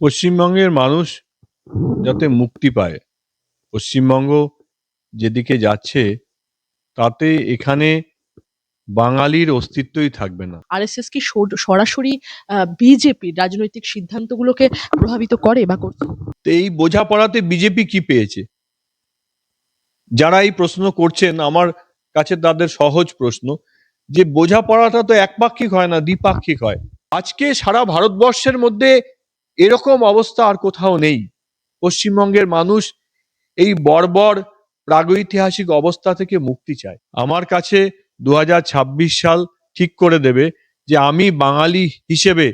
পশ্চিমবঙ্গের মানুষ যাতে মুক্তি পায়। পশ্চিমবঙ্গ যেদিকে যাচ্ছে তাতে এখানে বাঙালির অস্তিত্বই থাকবে না। আরএসএস কি সর- সরাসরি বিজেপি রাজনৈতিক সিদ্ধান্তগুলোকে প্রভাবিত করে বা করছে? তো এই বোঝাপড়াতে বিজেপি কি পেয়েছে? যারা এই প্রশ্ন করছেন আমার কাছে তাদের সহজ প্রশ্ন যে বোঝাপড়াটা তো একপাক্ষিক হয় না দ্বিপাক্ষিক হয়। আজকে সারা ভারতবর্ষের মধ্যে এরকম অবস্থা আর কোথাও নেই। পশ্চিমবঙ্গের মানুষ এই বর্বর প্রাগৈতিহাসিক অবস্থা থেকে মুক্তি চায়। আমার কাছে দু হাজার ছাব্বিশ সাল ঠিক করে দেবে যে আমি বাঙালি হিসেবে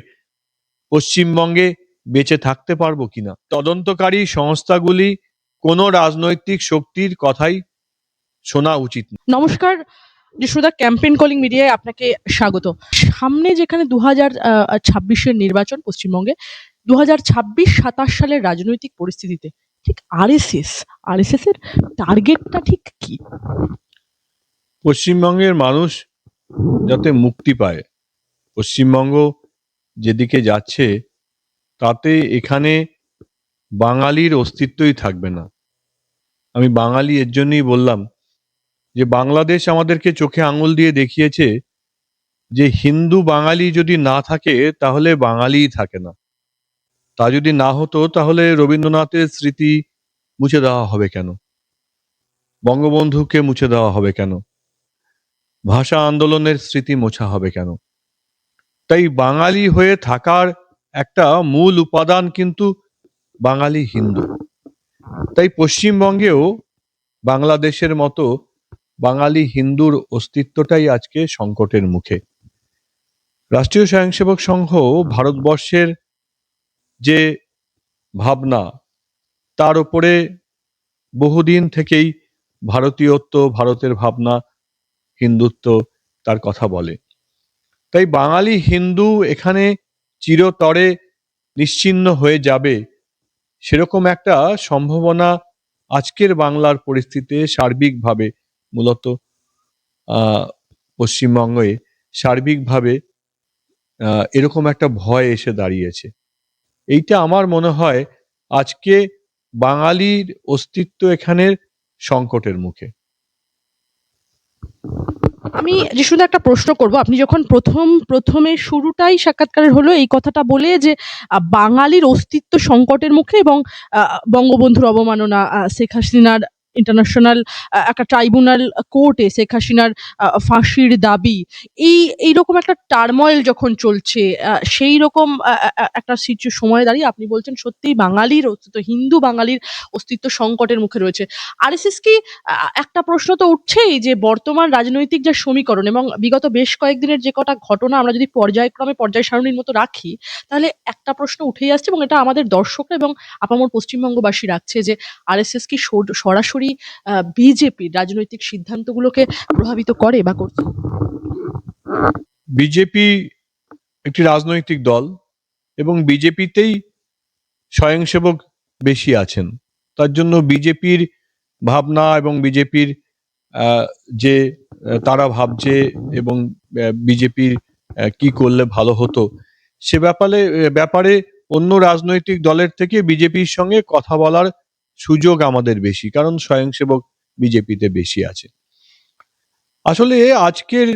পশ্চিমবঙ্গে বেঁচে থাকতে পারব কিনা। তদন্তকারী সংস্থাগুলি কোনো রাজনৈতিক শক্তির কথাই শোনা উচিত নমস্কার ক্যাম্পেইন কলিং মিডিয়ায় আপনাকে স্বাগত। সামনে যেখানে দু হাজার ছাব্বিশের নির্বাচন পশ্চিমবঙ্গে দু হাজার ছাব্বিশ সাতাশ সালের রাজনৈতিক পরিস্থিতিতে ঠিক আরএসএস আরএসএস এর টার্গেটটা ঠিক কি? পশ্চিমবঙ্গের মানুষ যাতে মুক্তি পায়, পশ্চিমবঙ্গ যেদিকে যাচ্ছে, তাতে এখানে বাঙালির অস্তিত্বই থাকবে না। আমি বাঙালি এর জন্যই বললাম যে বাংলাদেশ আমাদেরকে চোখে আঙুল দিয়ে দেখিয়েছে যে হিন্দু বাঙালি যদি না থাকে, তাহলে বাঙালিই থাকে না। তা যদি না হতো, তাহলে রবীন্দ্রনাথের স্মৃতি মুছে দেওয়া হবে কেন? বঙ্গবন্ধুকে মুছে দেওয়া হবে কেন? ভাষা আন্দোলনের স্মৃতি মোছা হবে কেন? তাই বাঙালি হয়ে থাকার একটা মূল উপাদান কিন্তু বাঙালি হিন্দু। তাই পশ্চিমবঙ্গেও বাংলাদেশের মতো বাঙালি হিন্দুর অস্তিত্বটাই আজকে সংকটের মুখে। রাষ্ট্রীয় স্বয়ংসেবক সংঘ ভারতবর্ষের যে ভাবনা, তার উপরে বহুদিন থেকেই ভারতীয়ত্ব, ভারতের ভাবনা, হিন্দুত্ব তার কথা বলে। তাই বাঙালি হিন্দু এখানে চিরতরে নিশ্চিহ্ন হয়ে যাবে, সেরকম একটা সম্ভাবনা আজকের বাংলার পরিস্থিতিতে সার্বিকভাবে, মূলত পশ্চিমবঙ্গে সার্বিকভাবে এরকম একটা ভয় এসে দাঁড়িয়েছে। এইটা আমার মনে হয় আজকে বাঙালির অস্তিত্ব এখানের সংকটের মুখে। আমি যিশুদা একটা প্রশ্ন করব, আপনি যখন প্রথম, প্রথমে শুরুটাই সাক্ষাৎকারের হলো, এই কথাটা বলে যে বাঙালির অস্তিত্ব সংকটের মুখে এবং বঙ্গবন্ধুর অবমাননা শেখ হাসিনার ইন্টারন্যাশনাল একটা ট্রাইব্যুনাল কোর্টে শেখ হাসিনার ফাঁসির দাবি। এই এইরকম একটা টার্ময়েল যখন চলছে সেই রকম একটা সিচু সময় দাঁড়িয়ে আপনি বলছেন সত্যিই বাঙালির অস্তিত্ব, হিন্দু বাঙালির অস্তিত্ব সংকটের মুখে রয়েছে। আরএসএস কি একটা প্রশ্ন তো উঠছেই যে বর্তমান রাজনৈতিক যে সমীকরণ এবং বিগত বেশ কয়েকদিনের যে কটা ঘটনা আমরা যদি পর্যায়ক্রমে পর্যায় সারণীর মতো রাখি, তাহলে একটা প্রশ্ন উঠেই আসছে এবং এটা আমাদের দর্শকরা এবং আপামর পশ্চিমবঙ্গবাসী রাখছে যে আরএসএস কি সর- সরাসরি বিজেপির রাজনৈতিক সিদ্ধান্তগুলোকে প্রভাবিত করে বা করছে? বিজেপি একটি রাজনৈতিক দল এবং বিজেপিতেই স্বয়ংসেবক বেশি আছেন। তার জন্য বিজেপির ভাবনা এবং বিজেপির যে, তারা ভাবছে এবং বিজেপির কি করলে ভালো হতো, সে ব্যাপারে ব্যাপারে অন্য রাজনৈতিক দলের থেকে বিজেপির সঙ্গে কথা বলার সুযোগ আমাদের বেশি, কারণ স্বয়ংসেবক বিজেপিতে বেশি আছে। আসলে আজকের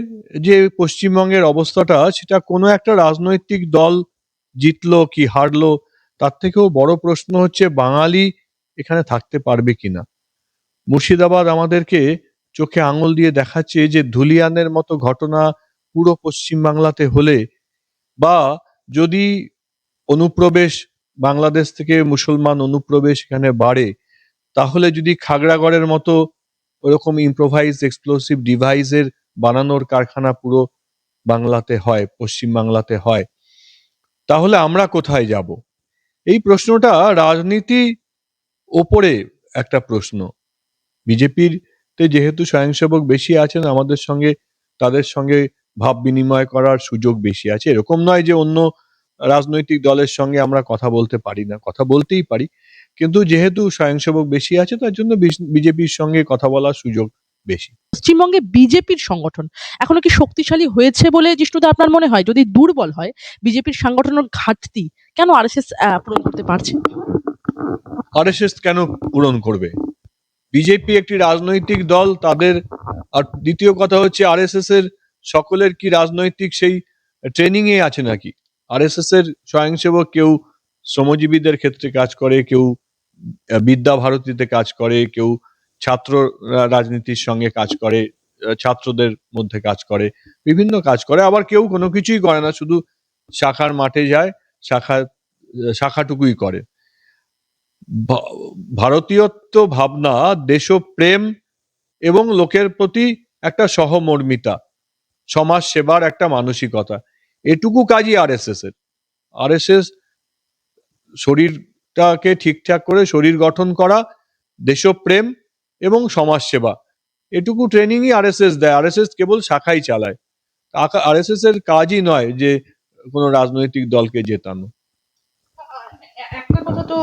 যে পশ্চিমবঙ্গের অবস্থাটা, সেটা কোনো একটা রাজনৈতিক দল জিতলো কি হারলো, তার থেকেও বড় প্রশ্ন হচ্ছে বাঙালি এখানে থাকতে পারবে কিনা। মুর্শিদাবাদ আমাদেরকে চোখে আঙুল দিয়ে দেখাচ্ছে যে ধুলিয়ানের মতো ঘটনা পুরো পশ্চিম বাংলাতে হলে, বা যদি অনুপ্রবেশ বাংলাদেশ থেকে মুসলমান অনুপ্রবেশ এখানে বাড়ে, তাহলে যদি খাগড়াগড়ের মতো ওরকম ইম্প্রোভাইজ এক্সপ্লোসিভ ডিভাইসের বানানোর কারখানা পুরো বাংলাতে হয়, পশ্চিম বাংলাতে হয়, তাহলে আমরা কোথায় যাব? এই প্রশ্নটা রাজনীতি ওপরে একটা প্রশ্ন। বিজেপির তে যেহেতু স্বয়ংসেবক বেশি আছেন, আমাদের সঙ্গে, তাদের সঙ্গে ভাব বিনিময় করার সুযোগ বেশি আছে। এরকম নয় যে অন্য রাজনৈতিক দলের সঙ্গে আমরা কথা বলতে পারি না কথা বলতেই পারি। কিন্তু যেহেতু স্বয়ংসেবক বেশি আছে তার জন্য বিজেপির সঙ্গে কথা বলার সুযোগ বেশি। পশ্চিমবঙ্গে বিজেপির সংগঠন এখনও কি শক্তিশালী হয়েছে বলে জিষ্ণুদা আপনার মনে হয়? যদি দুর্বল হয় বিজেপির সাংগঠনিক ঘাটতি কেন আরএসএস পূরণ করতে পারছে? আরএসএস কেন পূরণ করবে? বিজেপি একটি রাজনৈতিক দল তাদের আর দ্বিতীয় কথা হচ্ছে আরএসএস এর সকলের কি রাজনৈতিক সেই ট্রেনিং এ আছে নাকি? আরএসএস এর স্বয়ংসেবক কেউ শ্রমজীবীদের ক্ষেত্রে কাজ করে, কেউ বিদ্যা ভারতীতে কাজ করে, কেউ ছাত্র রাজনীতির সঙ্গে কাজ করে ছাত্রদের মধ্যে কাজ করে, বিভিন্ন কাজ করে, আবার কেউ কোনো কিছুই করে না, শুধু শাখার মাঠে যায়, শাখা শাখাটুকুই করে। ভারতীয়ত্ব ভাবনা, দেশপ্রেম এবং লোকের প্রতি একটা সহমর্মিতা সমাজ সেবার একটা মানসিকতা। এটুকু কাজই আরএসএস এর। আরএসএস শরীরটাকে ঠিকঠাক করে শরীর গঠন করা, দেশপ্রেম এবং সমাজ সেবা এটুকু ট্রেনিংই এস দেয়। আর এস এস কেবল শাখাই চালায়। আর এস এস এর কাজই নয় যে কোনো রাজনৈতিক দলকে জেতানো। তো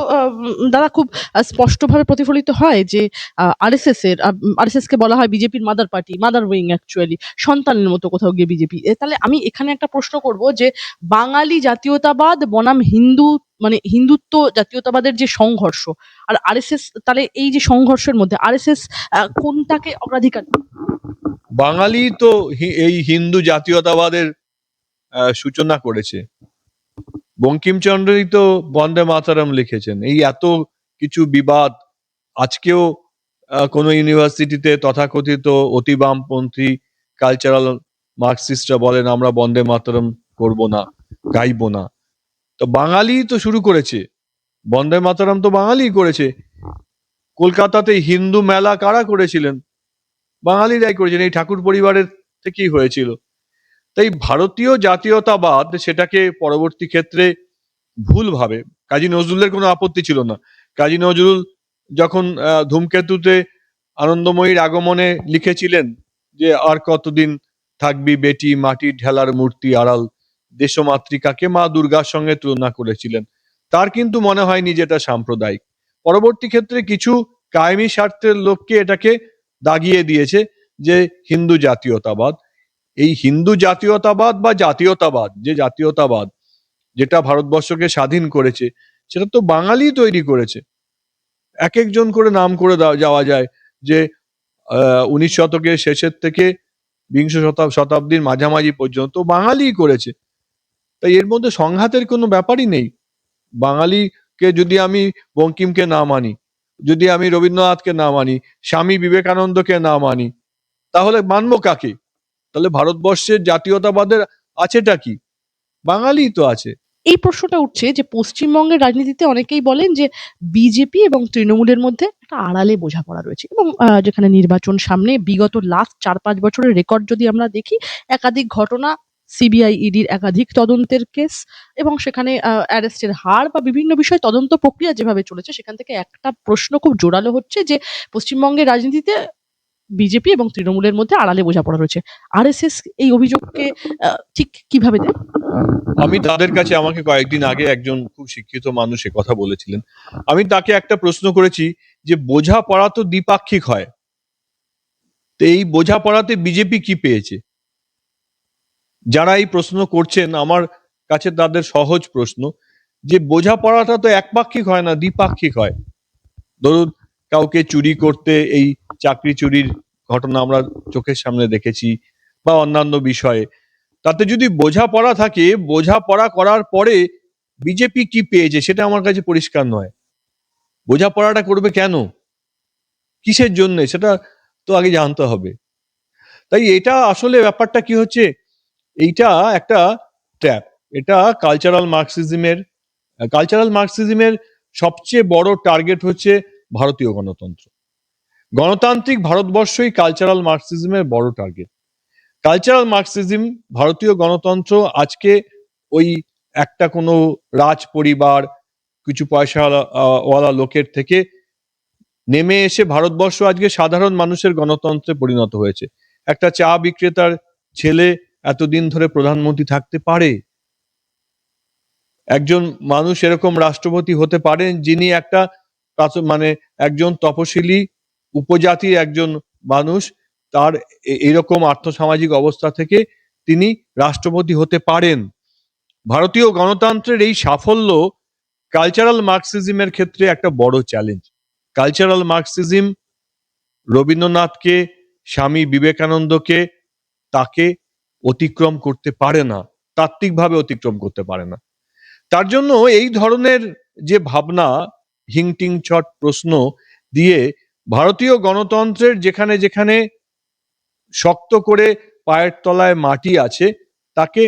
দাদা খুব স্পষ্টভাবে প্রতিফলিত হয় যে আরএসএস এর আরএসএস কে বলা হয় বিজেপির mother party mother wing actually সন্তানের মতো কোথাও গিয়ে বিজেপি। তাহলে আমি এখানে একটা প্রশ্ন করব যে, বাঙালি জাতীয়তাবাদ বনাম হিন্দু মানে হিন্দুত্ব জাতীয়তাবাদের যে সংঘর্ষ, আর আরএসএস তাহলে এই যে সংঘর্ষের মধ্যে আরএসএস কোনটাকে অগ্রাধিকার বাঙালি তো এই হিন্দু জাতীয়তাবাদের সূচনা করেছে। বঙ্কিমচন্দ্রই তো বন্দে মাতারাম লিখেছেন। এই এত কিছু বিবাদ আজকেও কোনো ইউনিভার্সিটিতে তথাকথিত অতি বামপন্থী কালচারাল মার্কসিস্টরা বলেন, আমরা বন্দে মাতারাম করব না, গাইবো না। তো বাঙালি তো শুরু করেছে। বন্দে মাতারাম তো বাঙালি করেছে। কলকাতাতে হিন্দু মেলা কারা করেছিলেন? বাঙালিরাই করেছেন। এই ঠাকুর পরিবারের থেকেই হয়েছিল। তাই ভারতীয় জাতীয়তাবাদ সেটাকে পরবর্তী ক্ষেত্রে ভুলভাবে কাজী নজরুলের কোনো আপত্তি ছিল না। কাজী নজরুল যখন ধূমকেতুতে আনন্দময়ীর আগমনে লিখেছিলেন যে, আর কতদিন থাকবি বেটি মাটির ঢেলার মূর্তি আড়াল, দেশমাতৃকাকে মা দুর্গার সঙ্গে তুলনা করেছিলেন। তার কিন্তু মনে হয়নি যে এটা সাম্প্রদায়িক। পরবর্তী ক্ষেত্রে কিছু কায়েমি স্বার্থের লোককে এটাকে দাগিয়ে দিয়েছে যে, হিন্দু জাতীয়তাবাদ এই হিন্দু জাতীয়তাবাদ বা জাতীয়তাবাদ, যে জাতীয়তাবাদ যেটা ভারতবর্ষকে স্বাধীন করেছে, সেটা তো বাঙালি তৈরি করেছে। এক একজন করে নাম করে যাওয়া যায় যে উনিশ শতকের শেষের থেকে বিংশ শতাব শতাব্দীর মাঝামাঝি পর্যন্ত বাঙালি করেছে। তাই এর মধ্যে সংঘাতের কোনো ব্যাপারই নেই। বাঙালিকে যদি আমি বঙ্কিমকে না মানি, যদি আমি রবীন্দ্রনাথকে না মানি, স্বামী বিবেকানন্দকে না মানি, তাহলে মানবো কাকে? তাহলে ভারতবর্ষের জাতীয়তাবাদের আছেটা কি? বাঙালি তো আছে। এই প্রশ্নটা উঠছে যে পশ্চিমবঙ্গের রাজনীতিতে অনেকেই বলেন যে বিজেপি এবং তৃণমূলের মধ্যে একটা আড়ালে বোঝাপড়া রয়েছে এবং যেখানে নির্বাচন সামনে বিগত লাস্ট চার পাঁচ বছরের রেকর্ড যদি আমরা দেখি, একাধিক ঘটনা সিবিআই ইডির একাধিক তদন্তের কেস এবং সেখানে অ্যারেস্টের হার বা বিভিন্ন বিষয় তদন্ত প্রক্রিয়া যেভাবে চলেছে, সেখান থেকে একটা প্রশ্ন খুব জোরালো হচ্ছে যে পশ্চিমবঙ্গের রাজনীতিতে বিজেপি এবং তৃণমূলের মধ্যে আড়ালে বোঝাপড়া রয়েছে। আরএসএস এই অভিযোগকে ঠিক কীভাবে দেয়? আমি তাদের কাছে আমাকে কয়েকদিন আগে একজন খুব শিক্ষিত মানুষ কথা বলেছিলেন। আমি তাকে একটা প্রশ্ন করেছি যে, বোঝাপড়া তো দ্বিপাক্ষিক হয়। তো এই বোঝাপড়াতে বিজেপি কি পেয়েছে? যারা এই প্রশ্ন করছেন, আমার কাছে তাদের সহজ প্রশ্ন যে, বোঝাপড়াটা তো একপাক্ষিক হয় না, দ্বিপাক্ষিক হয়। ধরুন কাউকে চুরি করতে এই চাকরি চুরির ঘটনা আমরা চোখের সামনে দেখেছি বা অন্যান্য বিষয়ে। তাতে যদি বোঝাপড়া থাকে, বোঝাপড়া করার পরে বিজেপি কি পেয়েছে সেটা আমার কাছে পরিষ্কার নয়। বোঝাপড়াটা করবে কেন? কিসের জন্য? সেটা তো আগে জানতে হবে। তাই এটা আসলে ব্যাপারটা কি হচ্ছে? এইটা একটা ট্র্যাপ এটা কালচারাল মার্কসিজমের কালচারাল মার্কসিজমের সবচেয়ে বড় টার্গেট হচ্ছে ভারতীয় গণতন্ত্র। গণতান্ত্রিক ভারতবর্ষই কালচারাল মার্কসিজমের বড় টার্গেট কালচারাল মার্কসিজম ভারতীয় গণতন্ত্র আজকে ওই একটা কোনো রাজ পরিবার কিছু পয়সা ওয়ালা লোকের থেকে নেমে এসে ভারতবর্ষ আজকে সাধারণ মানুষের গণতন্ত্রে পরিণত হয়েছে। একটা চা বিক্রেতার ছেলে এতদিন ধরে প্রধানমন্ত্রী থাকতে পারে? একজন মানুষ এরকম রাষ্ট্রপতি হতে পারেন যিনি একটা মানে একজন তপশিলি উপজাতির একজন মানুষ, তার এরকম আর্থসামাজিক অবস্থা থেকে তিনি রাষ্ট্রপতি হতে পারেন। ভারতীয় গণতন্ত্রের এই সাফল্য কালচারাল মার্কসিজমের ক্ষেত্রে একটা বড় চ্যালেঞ্জ কালচারাল মার্কসিজম রবীন্দ্রনাথকে, স্বামী বিবেকানন্দকে তাকে অতিক্রম করতে পারে না, তাত্ত্বিকভাবে অতিক্রম করতে পারে না। তার জন্য এই ধরনের যে ভাবনা হিংটিং ছট প্রশ্ন দিয়ে ভারতীয় গণতন্ত্রের যেখানে যেখানে শক্ত করে পায়ের তলায় মাটি আছে, তাকে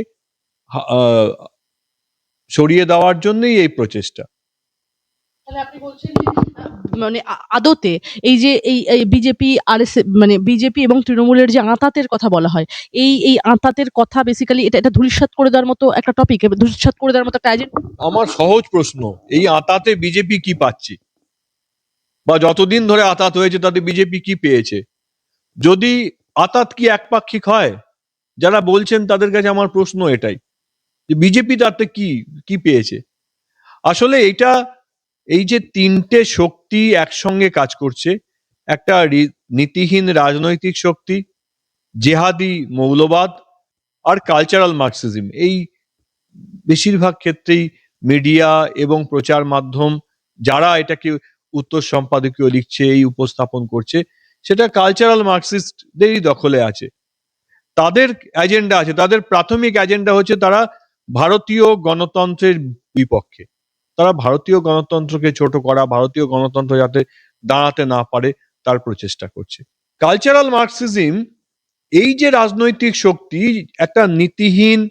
সরিয়ে দেওয়ার জন্যই এই প্রচেষ্টা। আপনি বলছেন মানে আদতে এই যে এই বিজেপি আর মানে বিজেপি এবং তৃণমূলের যে আঁতাতের কথা বলা হয়, এই এই আঁতাতের কথা বেসিক্যালি এটা এটা ধূলিসাৎ করে দেওয়ার মতো একটা টপিক ধূলিসাৎ করে দেওয়ার মতো একটা আমার সহজ প্রশ্ন, এই আতাতে বিজেপি কি পাচ্ছে? বা যতদিন ধরে আতাত হয়েছে তাতে বিজেপি কি পেয়েছে? যদি আতাত কি একপাক্ষিক হয়, যারা বলছেন তাদের কাছে আমার প্রশ্ন এটাই, যে বিজেপি তাতে কি কি পেয়েছে? আসলে এটা এই যে তিনটে শক্তি একসঙ্গে কাজ করছে, একটা নীতিহীন রাজনৈতিক শক্তি, জেহাদি মৌলবাদ আর কালচারাল মার্কসিজম এই বেশিরভাগ ক্ষেত্রেই মিডিয়া এবং প্রচার মাধ্যম যারা এটাকে উত্তর সম্পাদকীয় লিখছে, এই উপস্থাপন করছে, সেটা কালচারাল মার্কসিস্টদেরই দখলে আছে। তাদের এজেন্ডা আছে, তাদের প্রাথমিক এজেন্ডা হচ্ছে তারা ভারতীয় গণতন্ত্রের বিপক্ষে। তারা ভারতীয় গণতন্ত্রকে ছোট করা, ভারতীয় গণতন্ত্র যাতে দাঁড়াতে না পারে, তার প্রচেষ্টা করছে। কালচারাল মার্কসিজম এই যে রাজনৈতিক শক্তি, একটা নীতিহীন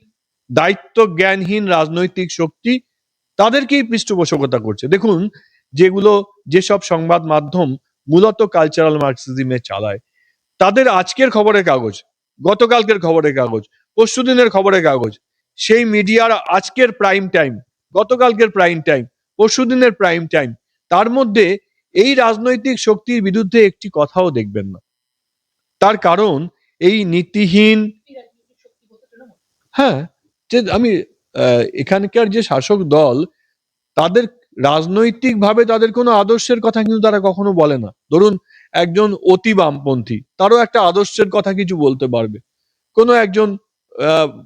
দায়িত্ব জ্ঞানহীন রাজনৈতিক শক্তি, তাদেরকেই পৃষ্ঠপোষকতা করছে। দেখুন, যেগুলো, যেসব সংবাদ মাধ্যম মূলত কালচারাল মার্কসিজমে চালায়। তাদের আজকের খবরের কাগজ, গতকালকের খবরের কাগজ, পরশুদিনের খবরের কাগজ, সেই মিডিয়ার আজকের প্রাইম টাইম গতকালকের প্রাইম টাইম পরশুদিনের প্রাইম টাইম তার মধ্যে এই রাজনৈতিক শক্তির বিরুদ্ধে একটি কথাও দেখবেন না। তার কারণ এই নীতিহীন হ্যাঁ যে আমি এখানকার যে শাসক দল, তাদের রাজনৈতিকভাবে তাদের কোনো আদর্শের কথা কিন্তু তারা কখনো বলে না। ধরুন, একজন অতি বামপন্থী, তারও একটা আদর্শের কথা কিছু বলতে পারবে। কোনো একজন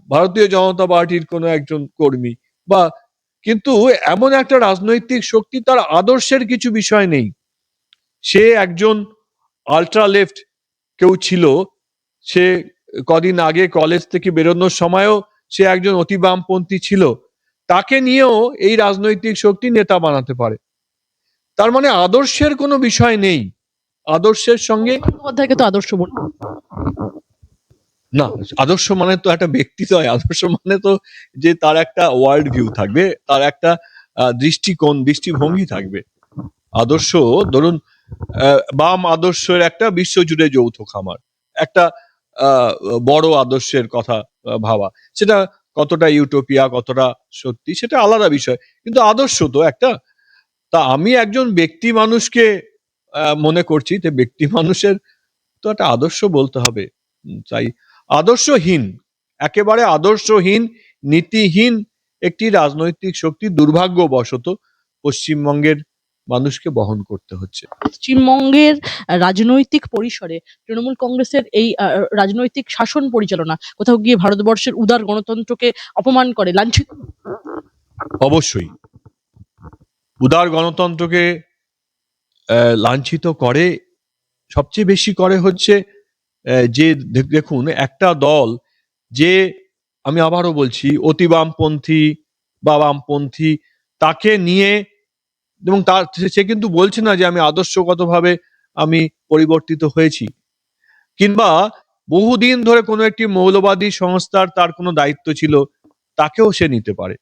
ভারতীয় জনতা পার্টির কোনো একজন কর্মী বা কিন্তু এমন একটা রাজনৈতিক শক্তি তার আদর্শের কিছু বিষয় নেই। সে একজন আলট্রা লেফট কেউ ছিল। সে কদিন আগে কলেজ থেকে বেরোনোর সময়ও সে একজন অতি বামপন্থী ছিল। তাকে নিয়েও এই রাজনৈতিক শক্তি নেতা বানাতে পারে। তার মানে আদর্শের কোনো বিষয় নেই। আদর্শের সঙ্গে তো আদর্শ না, আদর্শ মানে তো একটা ব্যক্তি নয়, আদর্শ মানে তো যে তার একটা ওয়ার্ল্ড ভিউ থাকবে, তার একটা দৃষ্টিকোণ, দৃষ্টিভঙ্গি থাকবে। আদর্শ, ধরুন বাম আদর্শের একটা বিশ্বজুড়ে যৌথ খামার, একটা বড় আদর্শের কথা ভাবা, সেটা কতটা ইউটোপিয়া কতটা সত্যি, সেটা আলাদা বিষয়। কিন্তু আদর্শ তো একটা, তা আমি একজন ব্যক্তি মানুষকে মনে করছি যে ব্যক্তি মানুষের তো একটা আদর্শ বলতে হবে তাই আদর্শহীন একেবারে আদর্শহীন নীতিহীন একটি রাজনৈতিক শক্তি দুর্ভাগ্যবশত পশ্চিমবঙ্গের মানুষকে বহন করতে হচ্ছে। পশ্চিমবঙ্গের রাজনৈতিক পরিসরে তৃণমূল কংগ্রেসের এই রাজনৈতিক শাসন পরিচালনা কোথাও গিয়ে ভারতবর্ষের উদার গণতন্ত্রকে অপমান করে লাঞ্ছিত? অবশ্যই। উদার গণতন্ত্রকে লাঞ্ছিত করে সবচেয়ে বেশি করে হচ্ছে যে দেখুন, একটা দল যে, আমি আবারও বলছি অতি বামপন্থী বা বামপন্থী তাকে নিয়ে, এবং তার সে- কিন্তু বলছে না যে আমি আদর্শগতভাবে আমি পরিবর্তিত হয়েছি। কিংবা বহুদিন ধরে কোনো একটি মৌলবাদী সংস্থার তার কোনো দায়িত্ব ছিল, তাকেও সে নিতে পারে।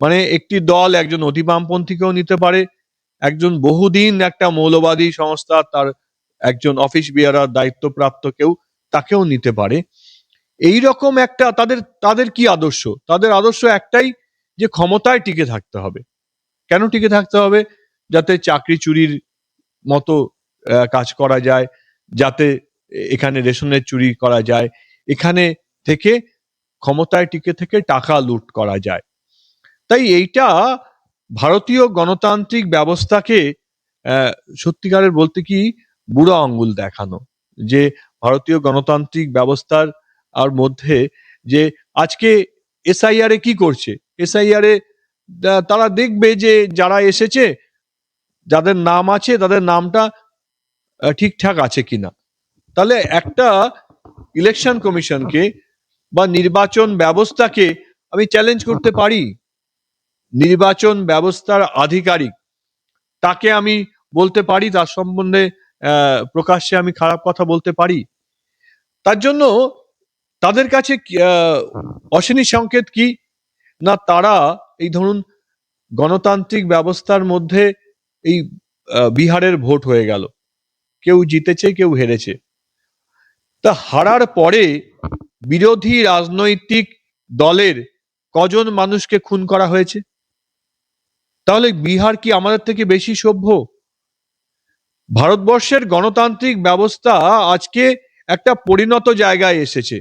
মানে একটি দল একজন অতি বামপন্থীকেও নিতে পারে, একজন বহুদিন একটা মৌলবাদী সংস্থা তার একজন অফিস বিয়ারার দায়িত্বপ্রাপ্ত কেউ তাকেও নিতে পারে। এই রকম একটা তাদের তাদের কি আদর্শ? তাদের আদর্শ একটাই যে ক্ষমতায় টিকে থাকতে হবে। কেন টিকে থাকতে হবে? যাতে চাকরি চুরির মতো কাজ করা যায়, যাতে এখানে রেশনের চুরি করা যায়, এখানে থেকে ক্ষমতায় টিকে থেকে টাকা লুট করা যায়। তাই এইটা ভারতীয় গণতান্ত্রিক ব্যবস্থাকে সত্যিকারের বলতে কি বুড়ো আঙ্গুল দেখানো, যে ভারতীয় গণতান্ত্রিক ব্যবস্থার আর মধ্যে যে আজকে এসআইআর এ কি করছে? এসআইআর এ তারা দেখবে যে যারা এসেছে, যাদের নাম আছে, তাদের নামটা ঠিকঠাক আছে কিনা। তাহলে একটা ইলেকশন কমিশনকে বা নির্বাচন ব্যবস্থাকে আমি চ্যালেঞ্জ করতে পারি। নির্বাচন ব্যবস্থার আধিকারিক, তাকে আমি বলতে পারি তার সম্বন্ধে প্রকাশ্যে আমি খারাপ কথা বলতে পারি। তার জন্য তাদের কাছে অশনি সংকেত কি? না, তারা এই ধরুন গণতান্ত্রিক ব্যবস্থার মধ্যে এই বিহারের ভোট হয়ে গেল। কেউ জিতেছে, কেউ হেরেছে। তা হারার পরে বিরোধী রাজনৈতিক দলের কজন মানুষকে খুন করা হয়েছে? তাহলে বিহার কি আমাদের থেকে বেশি সভ্য? ভারতবর্ষের গণতান্ত্রিক ব্যবস্থা আজকে একটা পরিণত জায়গায় এসেছে।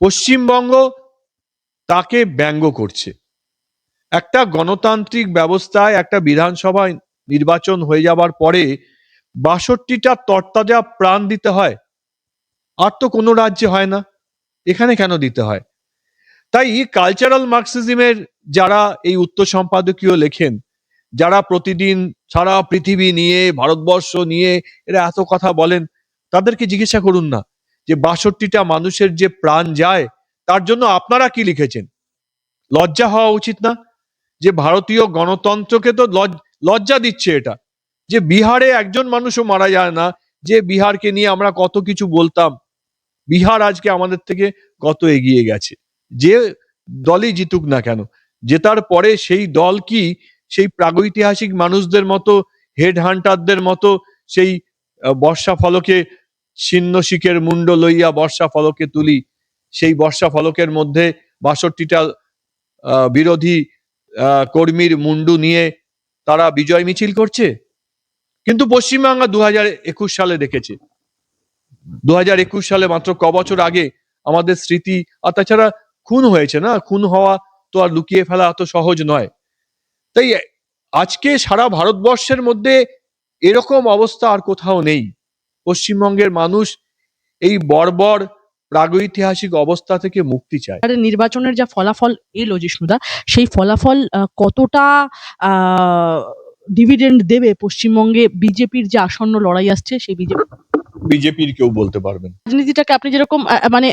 পশ্চিমবঙ্গ তাকে ব্যঙ্গ করছে। একটা গণতান্ত্রিক ব্যবস্থায় একটা বিধানসভায় নির্বাচন হয়ে যাবার পরে বাষট্টিটা তরতাজা প্রাণ দিতে হয়। আর তো কোনো রাজ্যে হয় না। এখানে কেন দিতে হয়? তাই কালচারাল মার্কসিজমের যারা এই উত্তর সম্পাদকীয় লেখেন যারা প্রতিদিন সারা পৃথিবী নিয়ে, ভারতবর্ষ নিয়ে এরা এত কথা বলেন, তাদেরকে জিজ্ঞাসা করুন না যে বাষট্টিটা মানুষের যে প্রাণ যায়, তার জন্য আপনারা কি লিখেছেন? লজ্জা হওয়া উচিত না যে ভারতীয় গণতন্ত্রকে তো লজ- লজ্জা দিচ্ছে এটা। যে বিহারে একজন মানুষও মারা যায় না, যে বিহারকে নিয়ে আমরা কত কিছু বলতাম, বিহার আজকে আমাদের থেকে কত এগিয়ে গেছে। যে দলই জিতুক না কেন, জেতার পরে সেই দল কি সেই প্রাগৈতিহাসিক মানুষদের মতো হেড হান্টারদের মতো সেই বর্ষা ফলকে ছিন্ন শিখের মুন্ড লইয়া বর্ষা ফলকে তুলি। সেই বর্ষা ফলকের মধ্যে বাষট্টিটা বিরোধী কর্মীর মুন্ডু নিয়ে তারা বিজয় মিছিল করছে। কিন্তু পশ্চিমবাংলা দু হাজার একুশ সালে দেখেছে। দু হাজার একুশ সালে মাত্র ক বছর আগে আমাদের স্মৃতি, আর তাছাড়া খুন হয়েছে না? খুন হওয়া তো আর লুকিয়ে ফেলা এত সহজ নয়। তাই আজকে সারা ভারতবর্ষের মধ্যে এরকম অবস্থা আর কোথাও নেই। পশ্চিমবঙ্গের মানুষ এই বর্বর প্রাগৈতিহাসিক অবস্থা থেকে মুক্তি চায়। নির্বাচনের যা ফলাফল এলো জিষ্ণুদা সেই ফলাফল কতটা ডিভিডেন্ড দেবে পশ্চিমবঙ্গে বিজেপির যে আসন্ন লড়াই আসছে সেই বিজেপি বিজেপির কেউ বলতে পারবেন রাজনীতিটাকে আপনি যেরকম মানে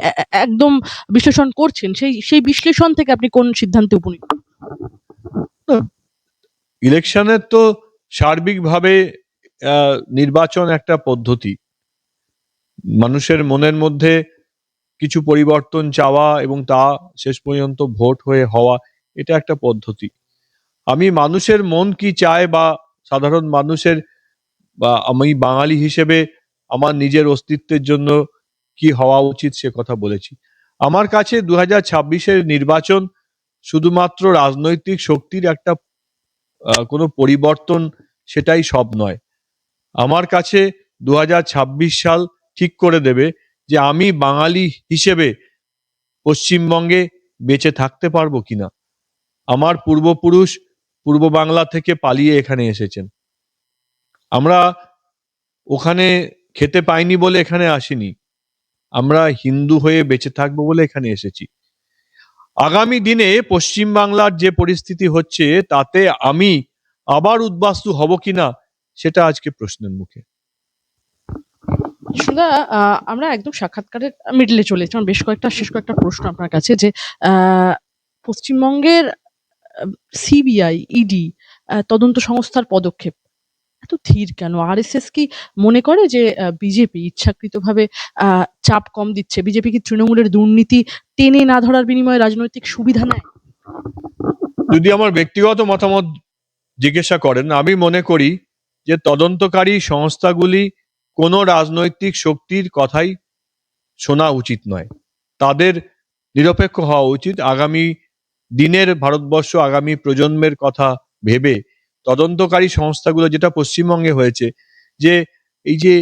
একদম বিশ্লেষণ করছেন সেই সেই বিশ্লেষণ থেকে আপনি কোন সিদ্ধান্তে উপনীত? ইলেকশনের তো সার্বিকভাবে নির্বাচন একটা পদ্ধতি। মানুষের মনের মধ্যে কিছু পরিবর্তন চাওয়া এবং তা শেষ পর্যন্ত ভোট হয়ে হওয়া, এটা একটা পদ্ধতি। আমি মানুষের মন কি চায় বা সাধারণ মানুষের, বা আমি বাঙালি হিসেবে আমার নিজের অস্তিত্বের জন্য কি হওয়া উচিত সে কথা বলেছি। আমার কাছে দু হাজার নির্বাচন শুধুমাত্র রাজনৈতিক শক্তির একটা কোনো পরিবর্তন সেটাই সব নয়। আমার কাছে দু হাজার ছাব্বিশ সাল ঠিক করে দেবে যে আমি বাঙালি হিসেবে পশ্চিমবঙ্গে বেঁচে থাকতে পারব কিনা। আমার পূর্বপুরুষ পূর্ব বাংলা থেকে পালিয়ে এখানে এসেছেন। আমরা ওখানে খেতে পাইনি বলে এখানে আসিনি। আমরা হিন্দু হয়ে বেঁচে থাকব বলে এখানে এসেছি। আগামী দিনে পশ্চিম বাংলার যে পরিস্থিতি হচ্ছে তাতে আমি আবার উদ্বাস্তু হব কিনা সেটা আজকে প্রশ্নের মুখে। আহ, আমরা একদম সাক্ষাৎকারের মিডলে চলে এসেছি। বেশ কয়েকটা শেষ কয়েকটা প্রশ্ন আপনার কাছে যে পশ্চিমবঙ্গের সিবিআই ইডি তদন্ত সংস্থার পদক্ষেপ এত ধীর কেন? আরএসএস কি মনে করে যে বিজেপি ইচ্ছাকৃতভাবে চাপ কম দিচ্ছে? বিজেপি কি তৃণমূলের দুর্নীতি টেনে না ধরার বিনিময়ে রাজনৈতিক সুবিধা নেয়? যদি আমার ব্যক্তিগত মতামত জিজ্ঞাসা করেন, আমি মনে করি যে তদন্তকারী সংস্থাগুলি কোনো রাজনৈতিক শক্তির কথাই শোনা উচিত নয়। তাদের নিরপেক্ষ হওয়া উচিত। আগামী দিনের ভারতবর্ষ, আগামী প্রজন্মের কথা ভেবে তদন্তকারী সংস্থাগুলো যেটা পশ্চিমবঙ্গে হয়েছে, যে এই যে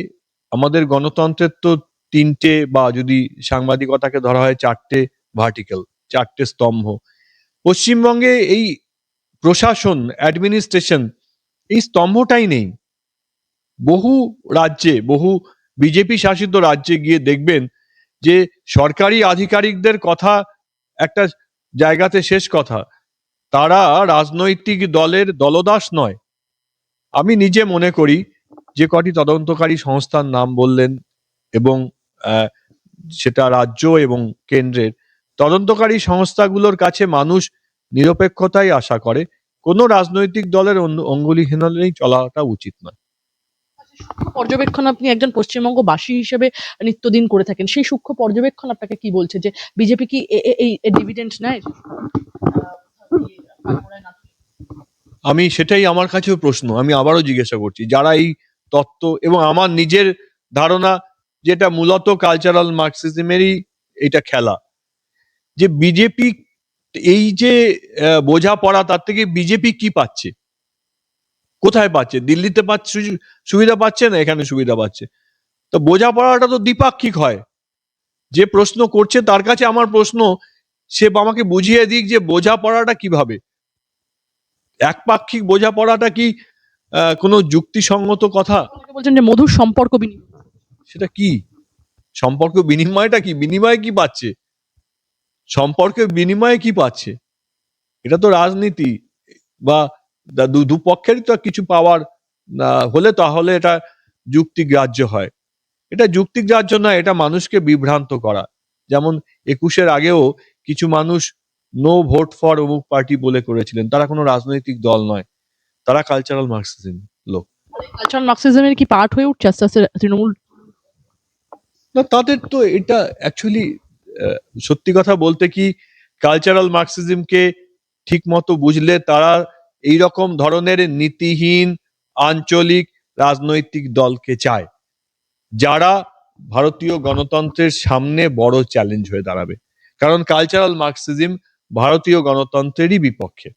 আমাদের গণতন্ত্রের তো তিনটে বা যদি সাংবাদিকতাকে ধরা হয় চারটে ভার্টিক্যাল চারটে স্তম্ভ। পশ্চিমবঙ্গে এই প্রশাসন অ্যাডমিনিস্ট্রেশন এই স্তম্ভটাই নেই। বহু রাজ্যে, বহু বিজেপি শাসিত রাজ্যে গিয়ে দেখবেন যে সরকারি আধিকারিকদের কথা একটা জায়গাতে শেষ কথা। তারা রাজনৈতিক দলের দলদাস নয়। আমি নিজে মনে করি যে কটি তদন্তকারী সংস্থার নাম বললেন এবং সেটা রাজ্য এবং কেন্দ্রের। তদন্তকারী সংস্থাগুলোর কাছে মানুষ নিরপেক্ষতাই আশা করে, কোনো রাজনৈতিক দলের অন্য- অঙ্গুলিহীনলেই চলাটা উচিত নয়। পর্যবেক্ষণ আপনি একজন পশ্চিমবঙ্গবাসী হিসেবে নিত্যদিন করে থাকেন। সেই সূক্ষ্ম পর্যবেক্ষণ আপনাকে কি বলছে? যে বিজেপি কি এই ডিভিডেন্ড নেয়? আমি সেটাই আমার কাছেও প্রশ্ন, আমি আবারও জিজ্ঞাসা করছি, যারা এই তত্ত্ব এবং আমার নিজের ধারণা যেটা মূলত কালচারাল মার্কসিজমেরই এটা খেলা, যে বিজেপি এই যে বোঝাপড়া তার থেকে বিজেপি কি পাচ্ছে? কোথায় পাচ্ছে? দিল্লিতে পাচ্ছে সুবিধা পাচ্ছে না এখানে সুবিধা পাচ্ছে? তো বোঝাপড়াটা তো দ্বিপাক্ষিক হয়, যে প্রশ্ন করছে তার কাছে আমার প্রশ্ন সে আমাকে বুঝিয়ে দিক যে বোঝাপড়াটা কীভাবে। একপাক্ষিক বোঝাপড়াটা কি কোনো যুক্তিসঙ্গত কথা? বলছেন যে মধুর সম্পর্ক বিনিময়। সেটা কি? সম্পর্ক বিনিময়টা কি? বিনিময়ে কি পাচ্ছে? সম্পর্কের বিনিময়ে কি পাচ্ছে? এটা তো রাজনীতি বা দু- দুপক্ষেরই তো কিছু পাওয়ার হলে তাহলে এটা যুক্তিগ্রাহ্য হয়। এটা যুক্তিগ্রাহ্য নয় এটা মানুষকে বিভ্রান্ত করা। যেমন একুশের আগেও কিছু মানুষ নো ভোট ফর অমুক পার্টি বলে করেছিলেন। তারা কোনো রাজনৈতিক দল নয়। তারা কালচারাল মার্কসিজম লোক। কালচারাল মার্কসিজমের কি পার্ট হয়ে উঠছে আস্তে আস্তে তৃণমূল? না তাদের তো এটা অ্যাকচুয়ালি সত্যি কথা বলতে কি কালচারাল মার্কসিজমকে ঠিক মতো বুঝলে তারা এই রকম ধরনের নীতিহীন আঞ্চলিক রাজনৈতিক দলকে চায় যারা ভারতীয় গণতন্ত্রের সামনে বড় চ্যালেঞ্জ হয়ে দাঁড়াবে। কারণ কালচারাল মার্কসিজম ভারতীয় গণতন্ত্রেরই বিপক্ষে।